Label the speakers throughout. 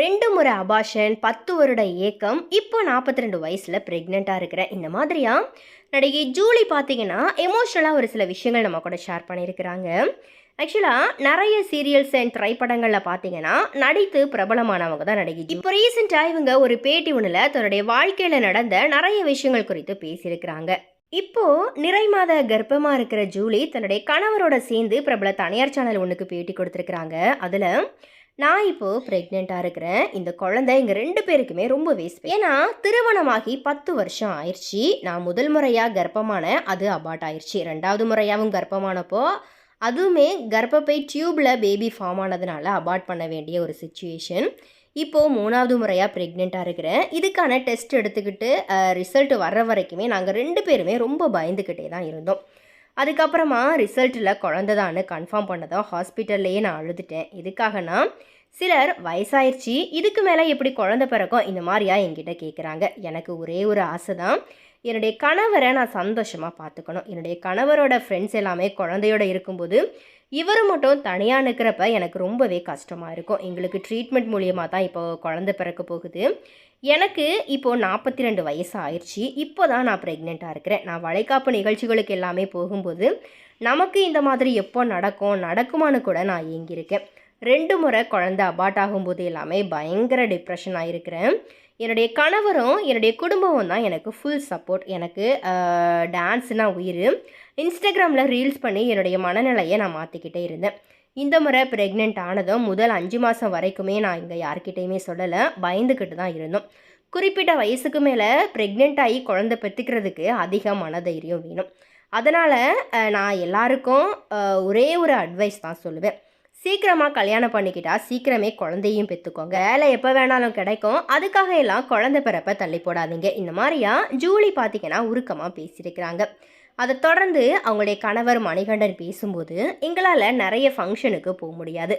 Speaker 1: ரெண்டு முறை அபாஷன் பத்து வருட ஏக்கம் இப்போ நாற்பத்தி ரெண்டு வயசில் ப்ரெக்னெண்ட்டாக இருக்கிற இந்த மாதிரியா? நடிகை ஜூலி பார்த்தீங்கன்னா எமோஷ்னலாக ஒரு சில விஷயங்கள் நம்ம கூட ஷேர் பண்ணியிருக்கிறாங்க. ஆக்சுவலாக நிறைய சீரியல்ஸ் அண்ட் திரைப்படங்களில் பார்த்தீங்கன்னா நடித்து பிரபலமானவங்க தான் நடிகை இப்போ ரீசெண்டாக இவங்க ஒரு பேட்டி ஒன்றில் தன்னுடைய வாழ்க்கையில் நடந்த நிறைய விஷயங்கள் குறித்து பேசியிருக்கிறாங்க. இப்போ நிறை மாத கர்ப்பமாக இருக்கிற ஜூலி தன்னுடைய கணவரோட சேர்ந்து பிரபல தனியார் சேனல் ஒன்றுக்கு பேட்டி கொடுத்துருக்குறாங்க. அதில் நான் இப்போ ப்ரெக்னெண்ட்டாக இருக்கிறேன். இந்த குழந்தை எங்கள் ரெண்டு பேருக்குமே ரொம்ப வேஸ்ட் ஏன்னா திருமணமாகி பத்து வருஷம் ஆயிடுச்சு. நான் முதல் முறையாக கர்ப்பமான அது அபார்ட் ஆயிடுச்சு. ரெண்டாவது முறையாகவும் கர்ப்பமானப்போ அதுவுமே கர்ப்பப்பை டியூப்பில் பேபி ஃபார்ம் ஆனதுனால அபார்ட் பண்ண வேண்டிய ஒரு சுச்சுவேஷன் இப்போது மூணாவது முறையாக ப்ரெக்னெண்ட்டாக இருக்கிறேன். இதுக்கான டெஸ்ட் எடுத்துக்கிட்டு ரிசல்ட் வர்ற வரைக்குமே நாங்கள் ரெண்டு பேருமே ரொம்ப பயந்துக்கிட்டே தான் இருந்தோம். அதுக்கப்புறமா ரிசல்ட்டில் குழந்ததான்னு கன்ஃபார்ம் பண்ணதும் ஹாஸ்பிட்டல்லையே நான் அழுதுட்டேன். இதுக்காகனா சிலர் வயசாயிருச்சு இதுக்கு மேலே எப்படி குழந்த பிறக்கும் இந்த மாதிரியா என்கிட்ட கேட்குறாங்க எனக்கு ஒரே ஒரு ஆசை தான் என்னுடைய கணவரை நான் சந்தோஷமாக பார்த்துக்கணும். என்னுடைய கணவரோட ஃப்ரெண்ட்ஸ் எல்லாமே குழந்தையோட இருக்கும்போது இவர் மட்டும் தனியாக நிற்கிறப்ப எனக்கு ரொம்பவே கஷ்டமாக இருக்கும். எங்களுக்கு ட்ரீட்மெண்ட் மூலியமாக தான் இப்போ குழந்தை பிறக்க போகுது. எனக்கு இப்போது நாற்பத்தி ரெண்டு வயசு ஆயிடுச்சு. இப்போ தான் நான் ப்ரெக்னெண்ட்டாக இருக்கிறேன். நான் வளைகாப்பு நிகழ்ச்சிகளுக்கு எல்லாமே போகும்போது நமக்கு இந்த மாதிரி எப்போ நடக்கும் நடக்குமான்னு கூட நான் ஏங்கியிருக்கேன். ரெண்டு முறை குழந்தை அபார்ட் ஆகும்போது எல்லாமே பயங்கர டிப்ரெஷன் ஆகிருக்கிறேன் என்னுடைய கணவரும் என்னுடைய குடும்பமும் தான் எனக்கு ஃபுல் சப்போர்ட் எனக்கு டான்ஸ்னா உயிர். இன்ஸ்டாகிராமில் ரீல்ஸ் பண்ணி என்னுடைய மனநிலையை நான் மாற்றிக்கிட்டே இருந்தேன். இந்த முறை ப்ரெக்னென்ட் ஆனதும் முதல் அஞ்சு மாதம் வரைக்குமே நான் இங்கே யார்கிட்டையுமே சொல்லலை. பயந்துக்கிட்டு தான் இருந்தோம். குறிப்பிட்ட வயசுக்கு மேலே ப்ரெக்னென்ட் ஆகி குழந்தை பெற்றுக்கிறதுக்கு அதிக மனதைரியம் வேணும். அதனால் நான் எல்லாருக்கும் ஒரே ஒரு அட்வைஸ் தான் சொல்லுவேன். சீக்கிரமாக கல்யாணம் பண்ணிக்கிட்டா சீக்கிரமே குழந்தையும் பெற்றுக்கோங்க வேலை எப்போ வேணாலும் கிடைக்கும். அதுக்காக எல்லாம் குழந்தை பிறப்ப தள்ளி போடாதீங்க. இந்த மாதிரியா ஜூலி பார்த்தீங்கன்னா உருக்கமாக பேசியிருக்கிறாங்க. அதை தொடர்ந்து அவங்களுடைய கணவர் மணிகண்டன் பேசும்போது எங்களால் நிறைய ஃபங்க்ஷனுக்கு போக முடியாது.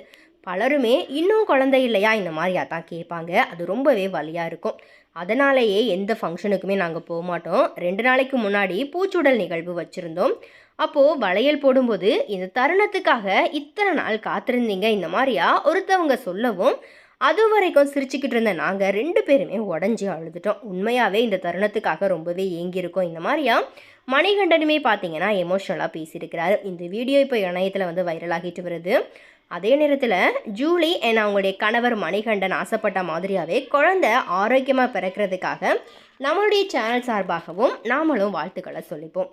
Speaker 1: பலருமே இன்னும் குழந்தை இல்லையா? இந்த மாதிரியா தான் கேட்பாங்க. அது ரொம்பவே வலியாக இருக்கும். அதனாலேயே எந்த ஃபங்க்ஷனுக்குமே நாங்கள் போக மாட்டோம். ரெண்டு நாளைக்கு முன்னாடி பூச்சுடல் நிகழ்வு வச்சுருந்தோம். அப்போது வளையல் போடும்போது இந்த தருணத்துக்காக இத்தனை நாள் காத்திருந்தீங்க? இந்த மாதிரியா ஒருத்தவங்க சொல்லவும் அது வரைக்கும் சிரிச்சுக்கிட்டு இருந்த நாங்கள் ரெண்டு பேருமே உடஞ்சி அழுதுட்டோம். உண்மையாகவே இந்த தருணத்துக்காக ரொம்பவே ஏங்கியிருக்கோம். இந்த மாதிரியா மணிகண்டனுமே பார்த்தீங்கன்னா எமோஷனலாக பேசியிருக்கிறாரு. இந்த வீடியோ இப்போ இணையத்தில் வந்து வைரலாகிட்டு வருது. அதே நேரத்தில் ஜூலி என் அவங்களுடைய கணவர் மணிகண்டன் ஆசைப்பட்ட மாதிரியாகவே குழந்தை ஆரோக்கியமாக பிறக்கிறதுக்காக நம்மளுடைய சேனல் சார்பாகவும் நாமளும் வாழ்த்துக்களை சொல்லிப்போம்.